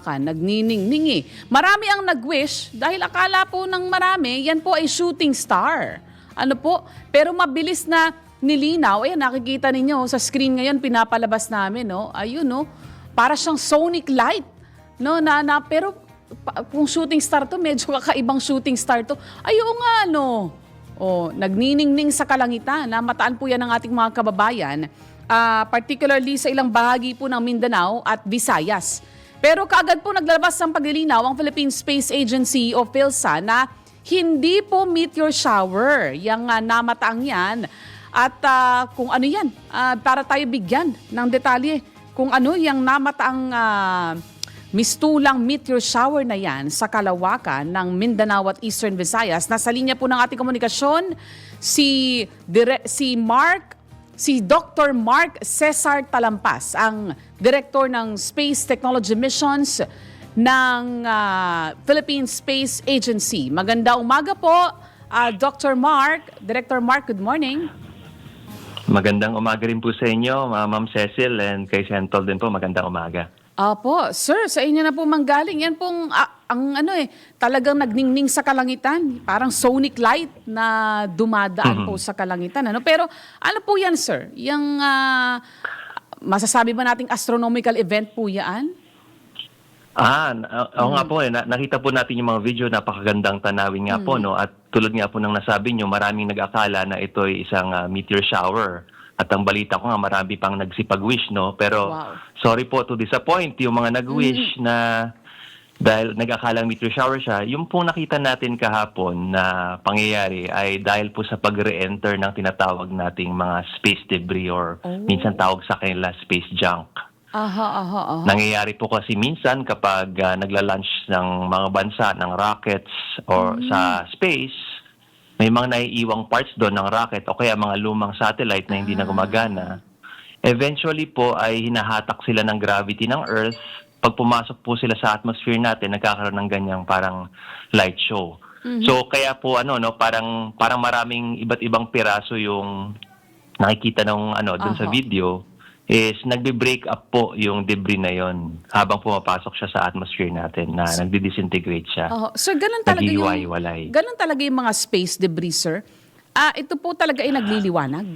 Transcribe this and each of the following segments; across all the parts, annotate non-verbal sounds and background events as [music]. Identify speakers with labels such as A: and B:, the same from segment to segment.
A: Nagniningningi. Marami ang nag-wish dahil akala po ng marami, yan po ay shooting star. Ano po? Pero mabilis na nilinaw. Ayan, nakikita ninyo sa screen ngayon, pinapalabas namin, no? Ayun, no? Para siyang sonic light. No, na, na, pero pa- kung shooting star to, medyo kakaibang shooting star to. Ayun nga, no? Oh, nagniningning sa kalangitan. Namataan po yan ng ating mga kababayan, ah, particularly sa ilang bahagi po ng Mindanao at Visayas. Pero kaagad po naglalabas ng paglilinaw ang Philippine Space Agency o PhilSA na hindi po meteor shower yung ah, namataang yan. At ah, kung ano yan, ah, para tayo bigyan ng detalye kung ano yung namataang ah, mistulang meteor shower na yan sa kalawakan ng Mindanao at Eastern Visayas. Nasa linya po ng ating komunikasyon si, Dire- si Mark si Dr. Mark Cesar Talampas, ang Director ng Space Technology Missions ng ah, Philippine Space Agency. Maganda umaga po, ah, Dr. Mark. Director Mark, good morning.
B: Magandang umaga rin po sa inyo, Ma- Ma'am Cecil, and kay Sentol din po, magandang umaga.
A: Apo, sir, sa inyo na po manggaling. Yan pong, ah, ang ano eh, talagang nagningning sa kalangitan. Parang sonic light na dumadaan po sa kalangitan. Ano? Pero ano po yan, sir? Yung, ah, masasabi ba nating astronomical event po yan?
B: Ah, na- ako nga po eh, na- nakita po natin yung mga video, napakagandang tanawin nga po, no? At tulad nga po ng nasabi nyo, maraming nag-akala na ito ay isang ah, meteor shower. At ang balita ko nga, marami pang nagsipag-wish, no? Pero,
A: Wow.
B: sorry po to disappoint yung mga nag-wish na dahil nag-akalang meteor shower siya, yung pong nakita natin kahapon na pangyayari ay dahil po sa pag-re-enter ng tinatawag nating mga space debris or
A: Oh.
B: minsan tawag sa kanila space junk.
A: Aha, aha, aha.
B: Nangyayari po kasi minsan kapag ah, nagla-launch ng mga bansa ng rockets or sa space, may mga naiiwang parts doon ng rocket o kaya mga lumang satellite na hindi na gumagana. Eventually po ay hinahatak sila ng gravity ng Earth. Pag pumasok po sila sa atmosphere natin, nagkakaroon ng ganyang parang light show. So kaya po ano no, parang parang maraming iba't ibang piraso yung nakikita ng ano doon sa
A: Aha.
B: video is nagbe-break up po yung debris na yon habang pumapasok siya sa atmosphere natin na nagdi-disintegrate siya.
A: Oh, sir, ganun talaga yung ganun talaga yung mga space debris, sir. Ah, ito po talaga ay nagliliwanag.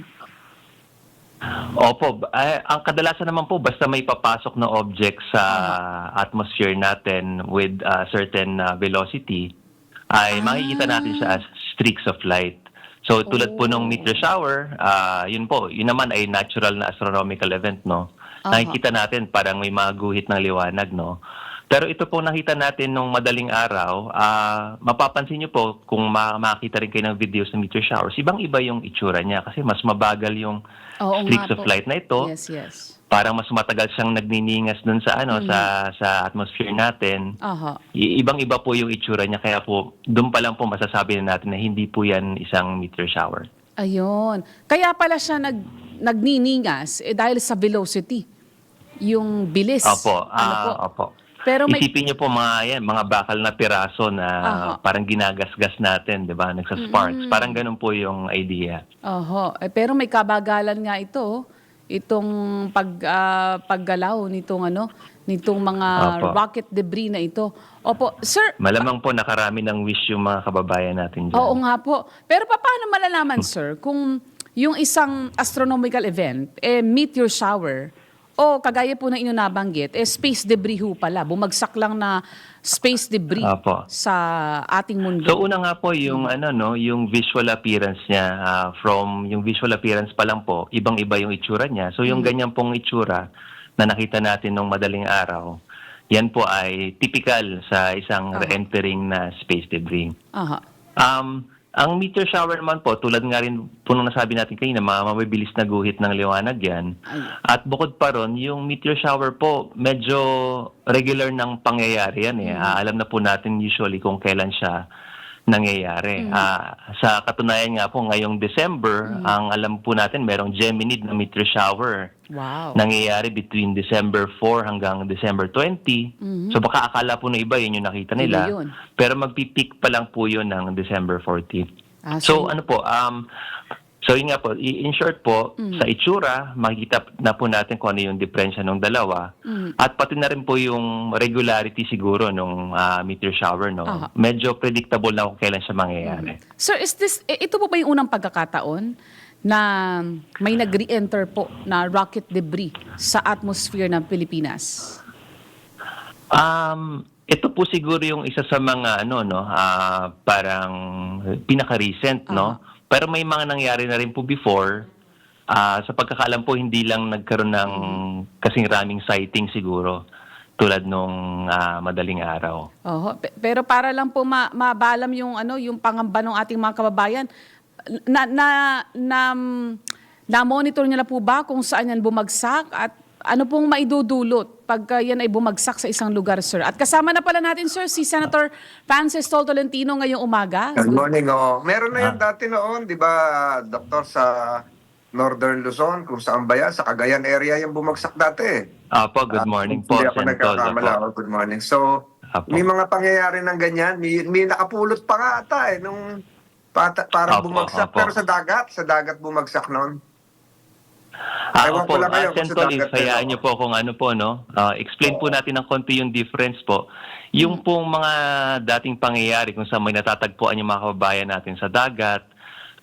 B: Opo, ay, ang kadalasan naman po basta may papasok na object sa atmosphere natin with a certain uh, velocity ay makikita natin siya as streaks of light. So tulad po nung meteor shower, ah, yun po, yun naman ay natural na astronomical event, no? Nakikita natin parang may mga guhit ng liwanag, no? Pero ito po nakita natin nung madaling araw, ah, mapapansin niyo po kung ma- makakita rin kayo ng videos ng meteor showers, ibang-iba yung itsura niya kasi mas mabagal yung
A: Oo
B: streaks of
A: po.
B: light na ito.
A: Yes, yes.
B: Parang mas matagal siyang nagniningas dun sa ano sa sa atmosphere natin. I- Ibang-iba po yung itsura niya kaya po doon pa lang po masasabi na natin na hindi po yan isang meteor shower.
A: Ayun. Kaya pala siya nag, nagniningas eh, dahil sa velocity. Yung bilis.
B: Opo,
A: Ano po?
B: ah, opo.
A: Pero may...
B: Isipin niyo po mga yan, mga bakal na piraso na
A: Aha.
B: parang ginagasgas natin, 'di ba? Nagsa-sparks. Parang ganun po yung idea.
A: Oho. Eh, pero may kabagalan nga ito. Itong pag, ah, paggalaw nitong ano, nitong mga
B: Opo.
A: rocket debris na ito. Opo. Sir,
B: Malamang po nakarami ng wish yung mga kababayan natin diyan.
A: Oo nga po. Pero pa- paano malalaman, sir, kung yung isang astronomical event, eh, meteor shower, o kagaya po na inyo nabanggit, eh, space debris ho pala. Bumagsak lang na space debris
B: Apo.
A: sa ating mundo.
B: So una nga po yung ano no, yung visual appearance niya ah, from yung visual appearance pa lang po, ibang-iba yung itsura niya. So yung ganyan pong itsura na nakita natin nung madaling araw, yan po ay typical sa isang
A: Aha.
B: re-entering na space debris.
A: Aha.
B: Um, ang meteor shower naman po, tulad nga rin po nung nasabi natin kanina, mga mabibilis na guhit ng liwanag yan. At bukod pa ron, yung meteor shower po, medyo regular ng pangyayari yan eh. Ah, alam na po natin usually kung kailan siya nangyayari. Ah, sa katunayan nga po, ngayong December, ang alam po natin, merong Geminid na meteor shower
A: Wow.
B: nangyayari between December 4 hanggang December 20. So baka akala po ng iba yun yung nakita nila.
A: Yun.
B: Pero magpipeak pa lang po yun ng December 14.
A: Ah,
B: so ano po, um, So yun nga po, in short po, sa itsura, makikita na po natin kung ano yung diferensya ng dalawa. At pati na rin po yung regularity siguro nung ah, meteor shower, no?
A: Aha.
B: Medyo predictable na kung kailan siya mangyayari.
A: Sir, is this, ito po ba yung unang pagkakataon na may nag-re-enter po na rocket debris sa atmosphere ng Pilipinas?
B: Um, ito po siguro yung isa sa mga ano no, ah, parang pinaka-recent no. Pero may mga nangyari na rin po before. Ah, sa pagkakaalam po hindi lang nagkaroon ng kasing raming sighting siguro tulad nung ah, madaling araw.
A: Oho. Pe- Pero para lang po ma- mabalam yung ano yung pangamba ng ating mga kababayan, na na na, na monitor niyo na po ba kung saan yan bumagsak at ano pong maidudulot pagka yan ay bumagsak sa isang lugar, sir? At kasama na pala natin, sir, si Senator Francis Tol Tolentino ngayong umaga.
C: Good morning. Oh. Meron na yan dati noon, di ba, Doktor, sa Northern Luzon, kung saan ba yan? Sa Cagayan area yung bumagsak dati.
B: Apo, good
C: Ah,
B: morning
C: kung
B: po,
C: Hindi ako nagkakamala. Oh, good morning. So,
B: Apo.
C: may mga pangyayari ng ganyan. May, may nakapulot pa nga ata eh, nung pata, parang
B: Apo,
C: bumagsak.
B: apo.
C: Pero sa dagat, sa dagat bumagsak noon.
B: Ah,
C: Ewan
B: opo,
C: ko lang kayo
B: ah,
C: kung sa dagat
B: hayaan niyo po kung ano po, no? Ah, explain po natin ng konti yung difference po. Yung pong mga dating pangyayari kung saan may natatagpuan yung mga kababayan natin sa dagat,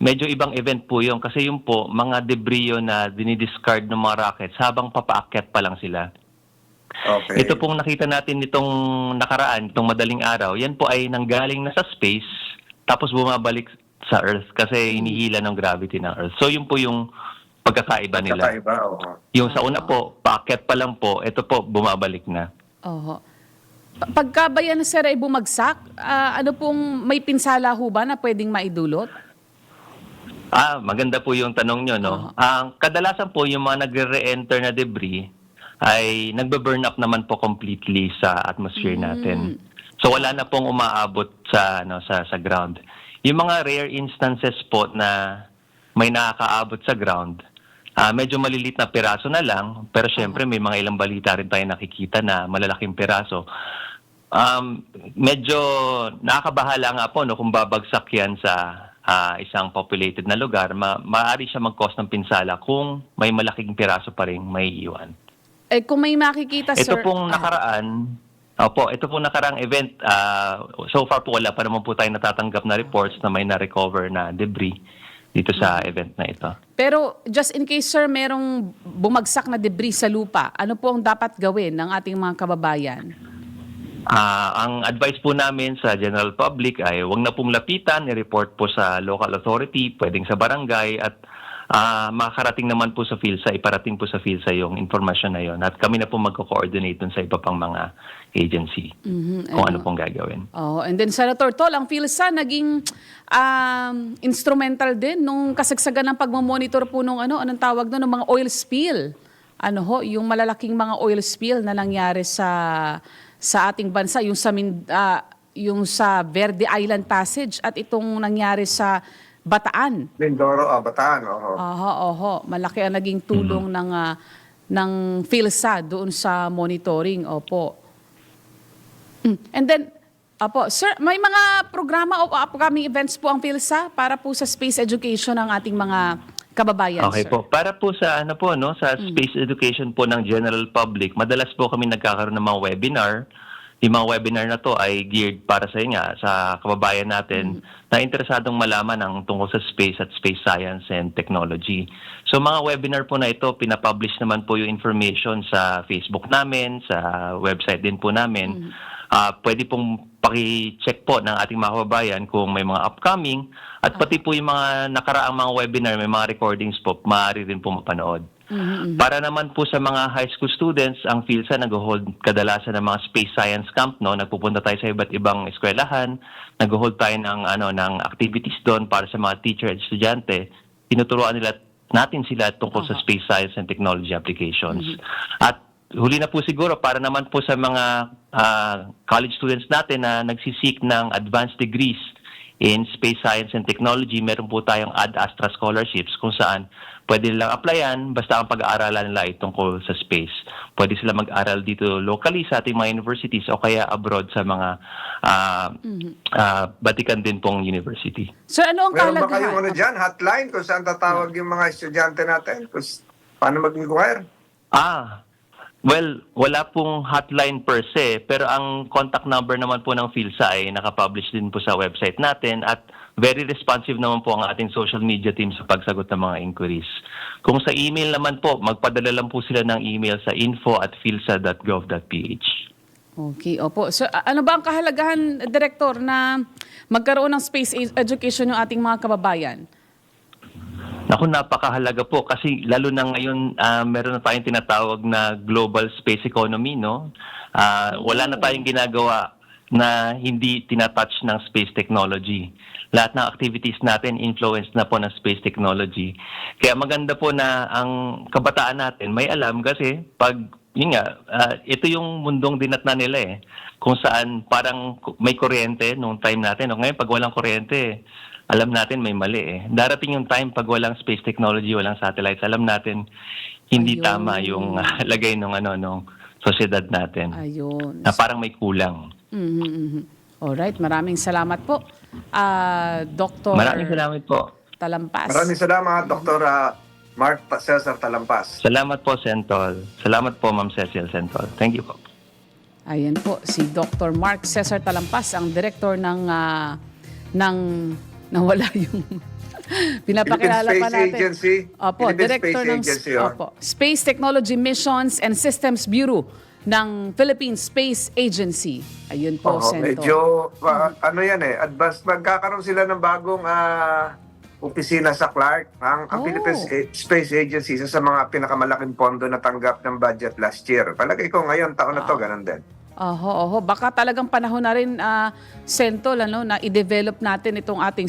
B: medyo ibang event po yun. Kasi yung po, mga debris yun na dinidiscard ng mga rockets habang papaakyat pa lang sila.
C: Okay.
B: Ito pong nakita natin nitong nakaraan, itong madaling araw, yan po ay nanggaling na sa space, tapos bumabalik sa Earth kasi hinihila ng gravity ng Earth. So yun po yung pagkakaiba nila.
C: Kakaiba, oo.
B: Yung sa una po, paakyat pa lang po, ito po, bumabalik na.
A: Oho. Pa- Pagka ba yan, sir, ay bumagsak, ah, ano pong may pinsala ho ba na pwedeng maidulot?
B: Ah, maganda po yung tanong nyo, no? Ang kadalasan po, yung mga nagre-re-enter na debris ay nagbe-burn up naman po completely sa atmosphere natin. So wala na pong umaabot sa ano sa sa ground. Yung mga rare instances po na may nakakaabot sa ground, ah medyo malilit na piraso na lang, pero syempre may mga ilang balita rin tayo nakikita na malalaking piraso. Um, medyo nakakabahala nga po no kung babagsak yan sa ah, isang populated na lugar, ma maaari siya mag-cause ng pinsala kung may malaking piraso pa rin may iwan.
A: Eh, kung may makikita,
B: Ito
A: sir...
B: pong
A: ah,
B: nakaraan, opo, ito pong nakaraang event, ah, so far po wala pa naman po tayo natatanggap na reports na may na-recover na debris dito sa event na ito.
A: Pero just in case, sir, merong bumagsak na debris sa lupa, ano po ang dapat gawin ng ating mga kababayan?
B: Ah, ang advice po namin sa general public ay huwag na pong lapitan, i-report po sa local authority, pwedeng sa barangay at ah, makakarating naman po sa PhilSA, iparating po sa PhilSA yung informasyon na yon at kami na po magko-coordinate dun sa iba pang mga agency kung ano pong gagawin.
A: Oh, and then Senator Tol, ang PhilSA naging um, instrumental din nung kasagsagan ng pagmamonitor po nung ano, anong tawag doon, ng mga oil spill. Ano ho, yung malalaking mga oil spill na nangyari sa sa ating bansa, yung sa ah, yung sa Verde Island Passage at itong nangyari sa Bataan.
C: Mindoro, ah, Bataan, oo.
A: Oho, oho. Malaki ang naging tulong ng ah, ng PhilSA doon sa monitoring. Opo. Mm. And then, Apo, sir, may mga programa o upcoming events po ang PhilSA para po sa space education ng ating mga kababayan,
B: Okay
A: sir.
B: po. Para po sa ano po no, sa space education po ng general public, madalas po kami nagkakaroon ng mga webinar. Yung mga webinar na to ay geared para sa nga sa kababayan natin na interesadong malaman ang tungkol sa space at space science and technology. So mga webinar po na ito, pinapublish naman po yung information sa Facebook namin, sa website din po namin. Ah, pwede pong paki-check po ng ating mga kababayan kung may mga upcoming at pati po yung mga nakaraang mga webinar, may mga recordings po, maaari rin po mapanood. Para naman po sa mga high school students, ang PhilSA nag-hold kadalasan ng mga space science camp, no? Nagpupunta tayo sa iba't ibang eskwelahan, nag-hold tayo ng ano ng activities doon para sa mga teacher at estudyante. Tinuturuan nila natin sila tungkol sa space science and technology applications. At huli na po siguro para naman po sa mga ah, college students natin na nagsisik ng advanced degrees in Space Science and Technology, meron po tayong Ad Astra Scholarships kung saan pwede nilang applyan basta ang pag-aaralan nila ay tungkol sa space. Pwede sila mag-aral dito locally sa ating mga universities o kaya abroad sa mga ah, ah, Vatican din pong university.
A: Sir, ano ang
C: Meron ba kayong ano dyan, hotline kung saan tatawag yung mga estudyante natin? Kung paano mag-inquire?
B: Ah, well, wala pong hotline per se, pero ang contact number naman po ng PhilSA ay nakapublish din po sa website natin at very responsive naman po ang ating social media team sa pagsagot ng mga inquiries. Kung sa email naman po, magpadala lang po sila ng email sa info at philsa.gov.ph.
A: Okay, opo. So, ano ba ang kahalagahan, Director, na magkaroon ng space e- education yung ating mga kababayan?
B: Naku, napakahalaga po kasi lalo na ngayon ah, meron na tayong tinatawag na global space economy, no? Ah, wala na tayong ginagawa na hindi tinatouch ng space technology. Lahat ng activities natin influenced na po ng space technology. Kaya maganda po na ang kabataan natin may alam kasi pag yun nga, ah, ito yung mundong dinatna nila eh. Kung saan parang may kuryente nung time natin. O ngayon, pag walang kuryente, alam natin may mali eh. Darating yung time pag walang space technology, walang satellites, alam natin hindi
A: Ayun.
B: tama yung ah, [laughs] lagay ng ano nung sosyedad natin.
A: Ayun.
B: Na parang may kulang.
A: Mhm, mhm. Alright, maraming salamat po. Ah, Dr.
B: Maraming salamat po.
A: Talampas.
C: Maraming salamat, Dr. ah, Mark Pa- Cesar Talampas.
B: Salamat po, Sentol. Salamat po, Ma'am Cecil Sentol. Thank you po.
A: Ayan po, si Dr. Mark Cesar Talampas, ang director ng, ah, ng, nawala [laughs] yung, pinapakilala
C: Philippine
A: pa
C: Space
A: natin.
C: Agency.
A: Opo,
C: Philippine
A: director
C: Space
A: ng,
C: Agency, oh.
A: opo, Space Technology Missions and Systems Bureau ng Philippine Space Agency. Ayun po,
C: Oo,
A: Sento.
C: medyo, ah, ano yan eh, advanced, magkakaroon sila ng bagong ah, opisina sa Clark. Ang, ang
A: Oh.
C: Philippine Spa- Space Agency, isa sa mga pinakamalaking pondo na tanggap ng budget last year. Palagay ko ngayon, taon na to, ganun din.
A: Oho, oho. Baka talagang panahon na rin, ah, Sentol, ano, na i-develop natin itong ating